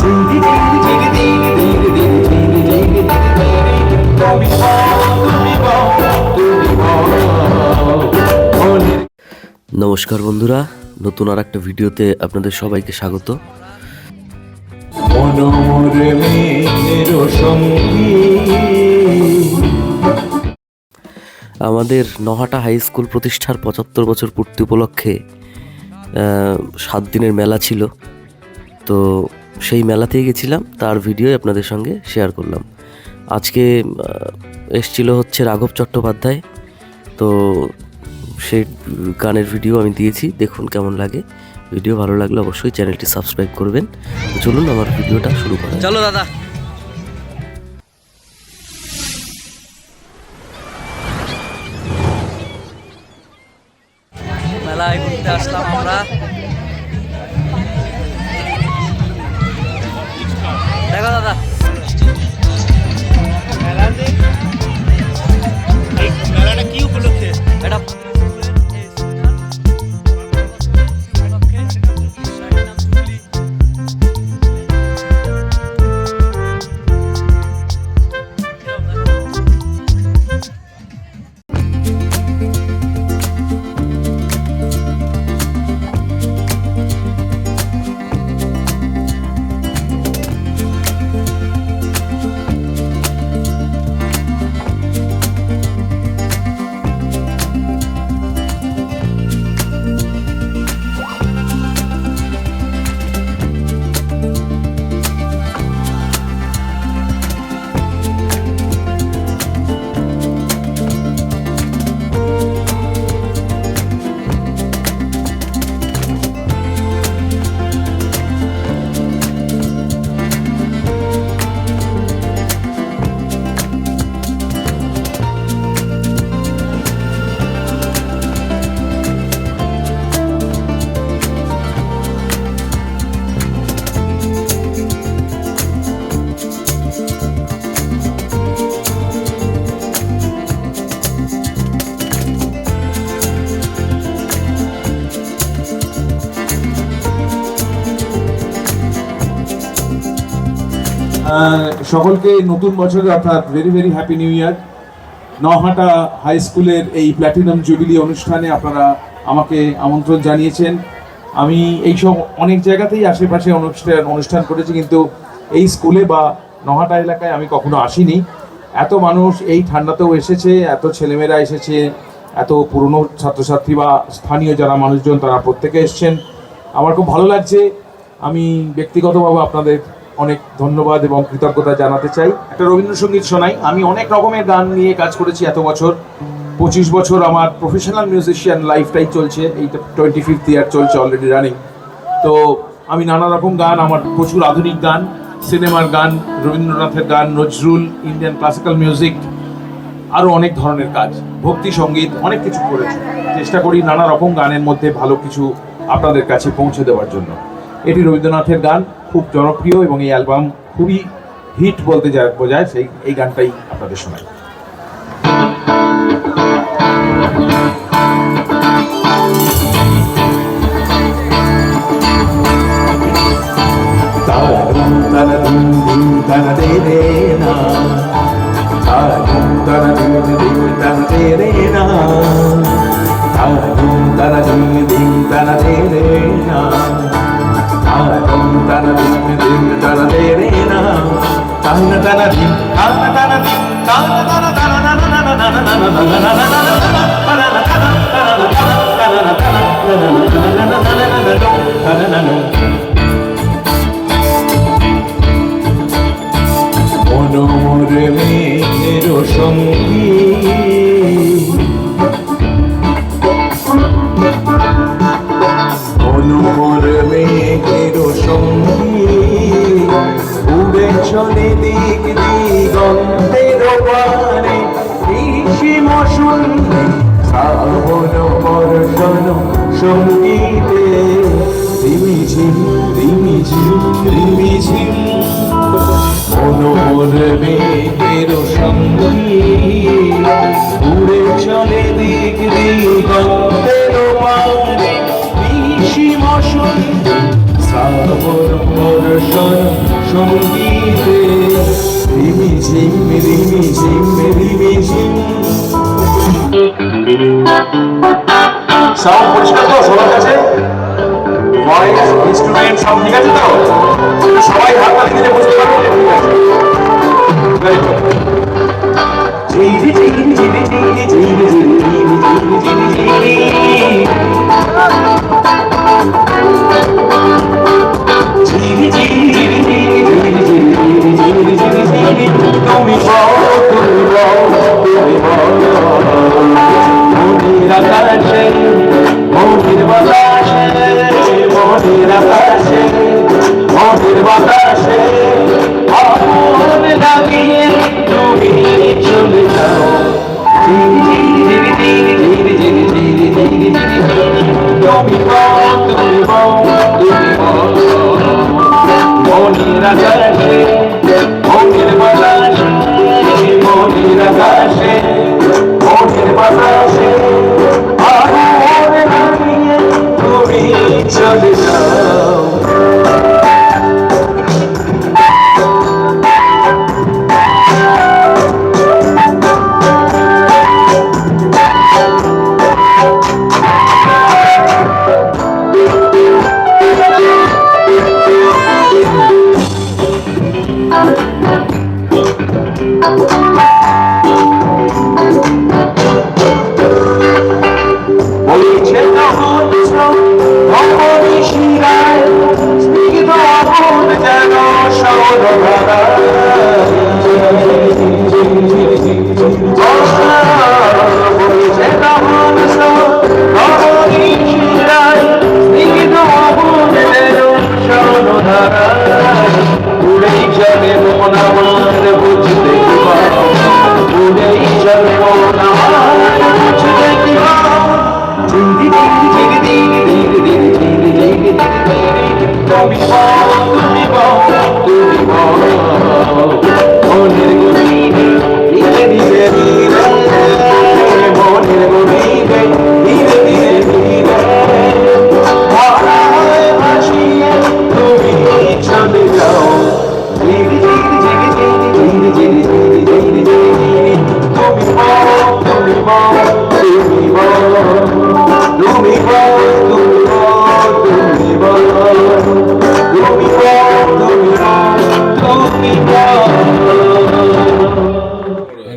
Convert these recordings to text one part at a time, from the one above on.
নমস্কার বন্ধুরা, নতুন আর একটা ভিডিওতে আপনাদের সবাইকে স্বাগত। আমাদের নহাটা হাই স্কুল প্রতিষ্ঠার পঁচাত্তর বছর পূর্তি উপলক্ষে সাত দিনের মেলা ছিল। তো সেই মেলাতেই গেছিলাম, তার ভিডিও আপনাদের সঙ্গে শেয়ার করলাম। আজকে এসছিল হচ্ছে রাঘব চট্টোপাধ্যায়, তো সেই গানের ভিডিও আমি দিয়েছি, দেখুন কেমন লাগে। ভিডিও ভালো লাগলে অবশ্যই চ্যানেলটি সাবস্ক্রাইব করবেন। চলুন আমার ভিডিওটা শুরু করা চলো দাদা। মেলায় ঘুরতে আসলাম আমরা। 大哥大哥 সকলকে নতুন বছরে অর্থাৎ very very happy new year Nahata high স্কুলের এই প্ল্যাটিনাম জুবিলি অনুষ্ঠানে আপনারা আমাকে আমন্ত্রণ জানিয়েছেন। আমি এইসব অনেক জায়গাতেই আশেপাশে অনুষ্ঠান অনুষ্ঠান করেছি, কিন্তু এই স্কুলে বা নহাটা এলাকায় আমি কখনো আসিনি। এত মানুষ এই ঠান্ডাতেও এসেছে, এত ছেলেমেয়েরা এসেছে, এত পুরনো ছাত্রছাত্রী বা স্থানীয় যারা মানুষজন তারা প্রত্যেকে এসছেন। আমার খুব ভালো লাগছে। আমি ব্যক্তিগতভাবে আপনাদের অনেক ধন্যবাদ এবং কৃতজ্ঞতা জানাতে চাই। একটা রবীন্দ্রসঙ্গীত শোনাই। আমি অনেক রকমের গান নিয়ে কাজ করেছি এত বছর। পঁচিশ বছর আমার প্রফেশনাল মিউজিশিয়ান লাইফটাই চলছে। এইটা টোয়েন্টি ফিফথ ইয়ার চলছে অলরেডি রানিং তো আমি নানা রকম গান, আমার প্রচুর আধুনিক গান, সিনেমার গান, রবীন্দ্রনাথের গান, নজরুল ইন্ডিয়ান ক্লাসিক্যাল মিউজিক আরও অনেক ধরনের কাজ। ভক্তি সংগীত, অনেক কিছু করেছি। চেষ্টা করি নানা রকম গানের মধ্যে ভালো কিছু আপনাদের কাছে পৌঁছে দেওয়ার জন্য। এটি রবীন্দ্রনাথের গান খুব জনপ্রিয় এবং এই অ্যালবাম খুবই হিট বলতে যা বোঝায় সেই এই গানটাই আপনাদের তারাদুম তারাদুম দিম তারা দে না তানা তানা দিম তানা তানা দিম তানা তানা তানা না না না না না না না না না না না মনোরে মেঘের সঙ্গী শোনো মর শোনো সঙ্গীতে রিমিঝিম রিমিঝিম রিমিঝিম মনোর বেগের সঙ্গী উড়ে চলে দিক দিগন্তের পারে নিশিম সন্ধি সাবর পরশন সঙ্গীতে রিমিঝিম রিমিঝিম রিমিঝিম সাউন্ড পরিষ্কার তো সবার কাছে ইনস্ট্রুমেন্ট সব ঠিক আছে তো সবাই হাত তালি দিলে বুঝতে পারবে ঠিক আছে Very good. ঝিরি ঝিরি ঝিরি ঝিরি ঝিরি ঝিরি ঝিরি মনির আকাশে মনির বাতাসে মনির আকাশে মনির বাতাসে লাগিয়ে তুমি চলে যাও। Thank you.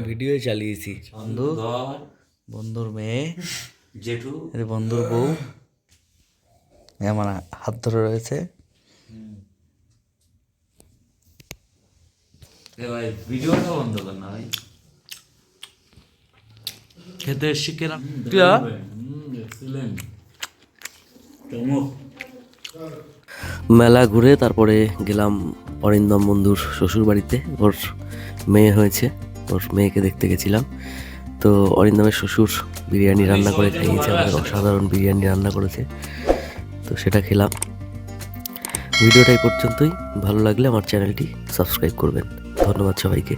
ভিডিও চালিয়েছি। বন্ধু বন্ধুর মেয়ে জেঠু। বন্ধুর বউ আমার হাত ধরে রয়েছে। ভিডিওটা বন্ধ কর না ভাই? খেতে মেলা ঘুরে তারপরে গেলাম অরিন্দম বন্ধুর শ্বশুর বাড়িতে ওর মেয়ে হয়েছে ওর মেয়েকে দেখতে গেছিলাম। তো অরিন্দমের শ্বশুর বিরিয়ানি রান্না করে খাইয়েছে আমাদের অসাধারণ বিরিয়ানি রান্না করেছে। তো সেটা খেলাম। ভিডিওটা এই পর্যন্তই। ভালো লাগলে আমার চ্যানেলটি সাবস্ক্রাইব করবেন। ধন্যবাদ সবাইকে।